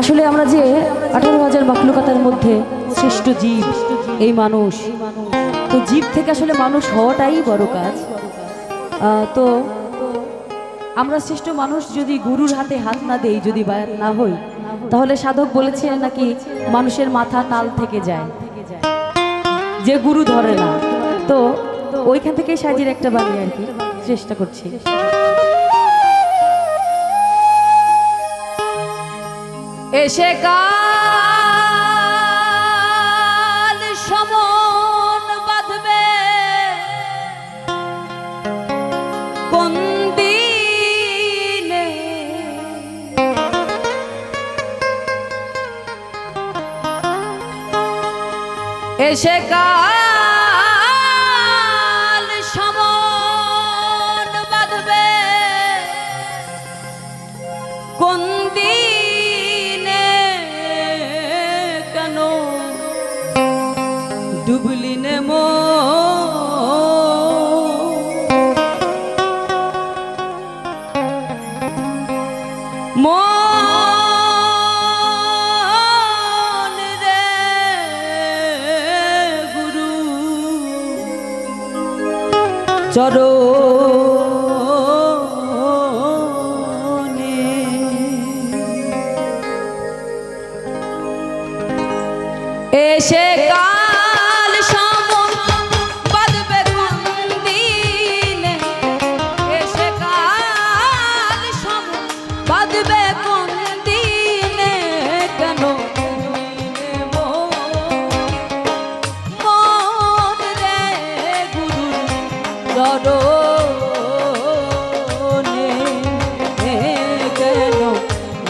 আসলে আমরা যে আঠারো হাজার মাকলুকাতার মধ্যে শ্রেষ্ঠ জীব, এই মানুষ। তো জীব থেকে আসলে মানুষ হওয়াটাই বড় কাজ। তো আমরা শ্রেষ্ঠ মানুষ যদি গুরুর হাতে হাত না দেই, যদি না হই, তাহলে সাধক বলেছে নাকি মানুষের মাথা তাল থেকে যায়। যে গুরু ধরে না। তো ওইখান থেকে সাজির একটা বাণী আর কি, চেষ্টা করছি। এসে কাল সমন বাঁধবে। কোন দিনে? এসে কাল চরো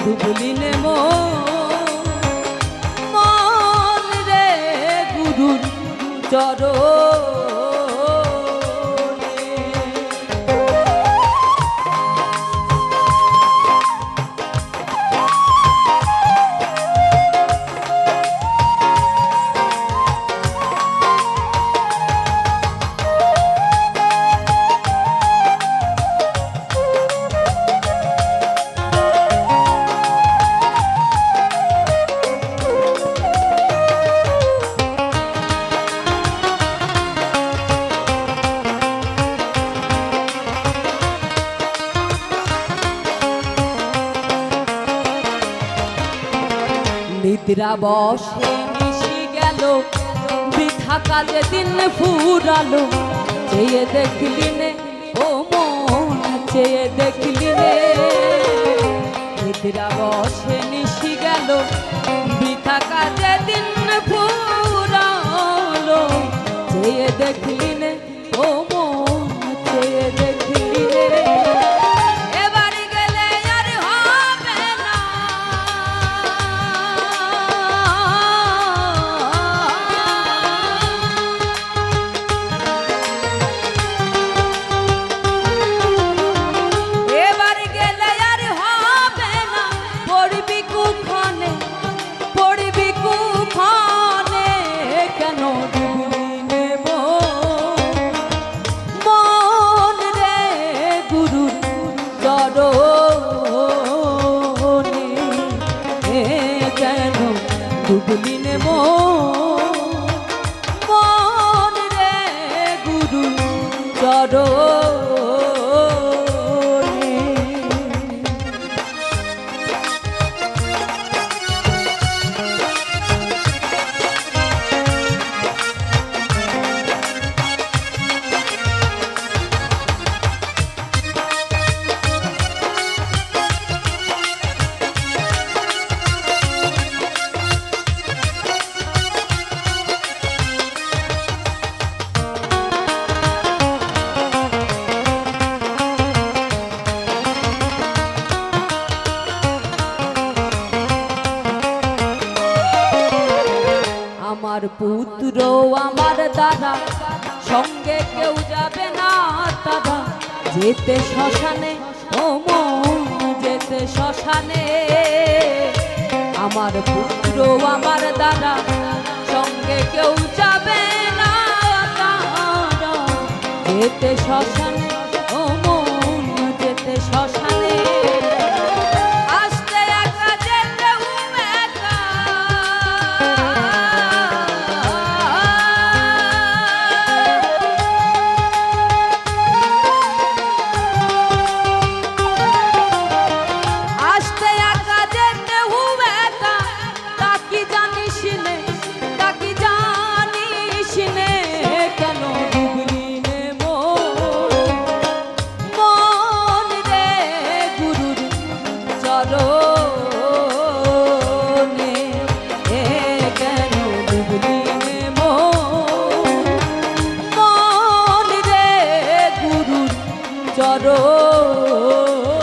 ডুবলি নে মন রে গুরুর চরণে। বসে মিশে গেল। বৃথা কাজে দিন ফুরালো। চেয়ে দেখলি নে, ও মন, চেয়ে দেখলি নে। বসে নিশি গেল। বৃথা কাজে মন রে গুরু চরণে আমার পুত্র, আমার দাদা। সঙ্গে কেউ যাবে না দাদা যেতে শ্মশানে, ও যেতে শ্মশানে। আমার পুত্র, আমার দাদা। সঙ্গে কেউ যাবে না যেতে শ্মশানে চরণে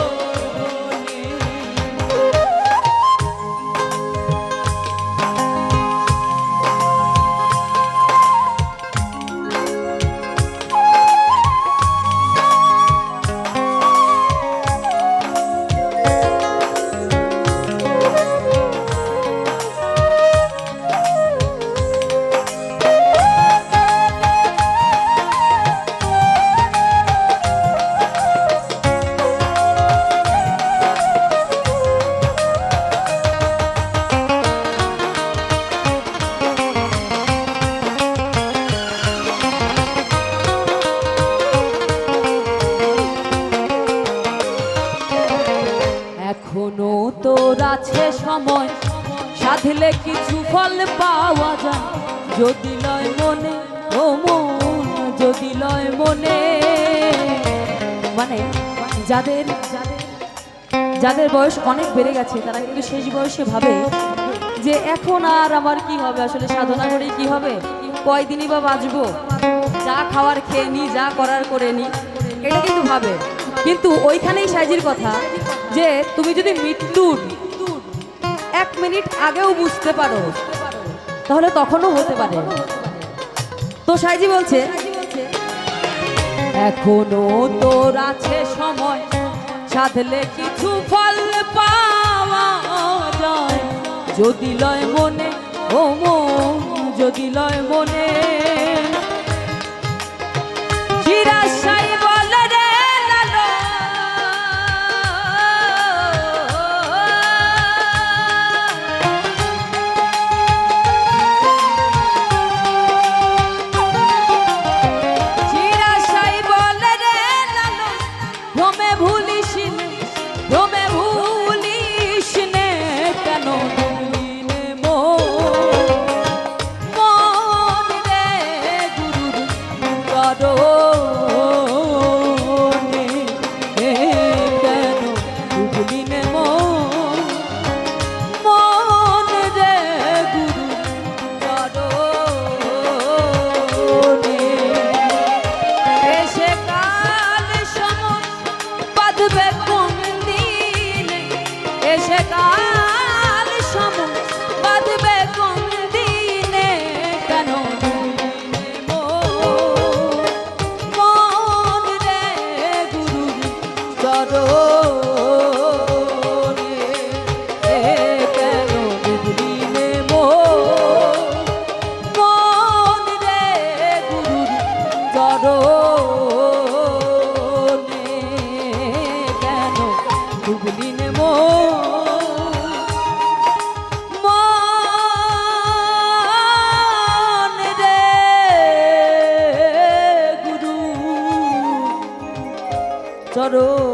সাধলে কিছু ফল পাওয়া যায়। যদি লয় মনে, ও মন, যদি লয় মনে। মানে যাদের যাদের বয়স অনেক বেড়ে গেছে, তারা কিন্তু শেষ বয়সে ভাবে যে এখন আর আমার কি হবে? আসলে সাধনা করে কি হবে? কয়দিনই বা বাঁচবো? যা খাওয়ার খেয়ে নি, যা করার করে নি, এটা কিন্তু ভাবে। কিন্তু ওইখানেই সাইজির কথা যে, তুমি যদি মৃত্যুর এক মিনিট আগেও বুঝতে পারো। তাহলে তখনও হতে পারে। তো সাইজি বলছে, এখনও তোর আছে সময়, সাধলে কিছু ফল পাওয়া যায়। যদি লয় মনে, ও মন, যদি লয় মনে ভ্রমে ভুলিস গুরু চরণ